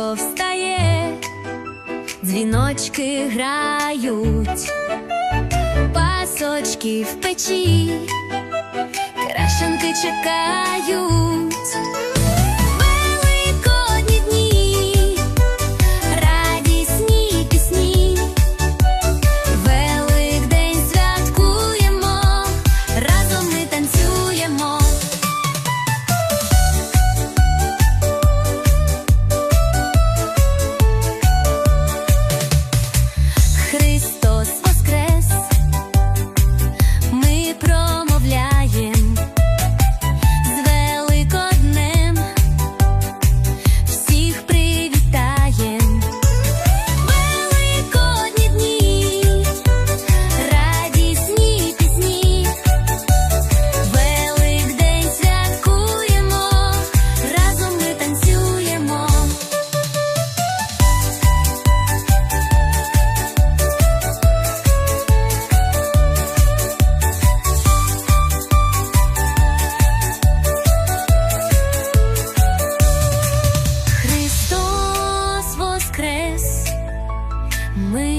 сонечко встає, дзвіночки грають, пасочки в печі, крашенки чекають. Мы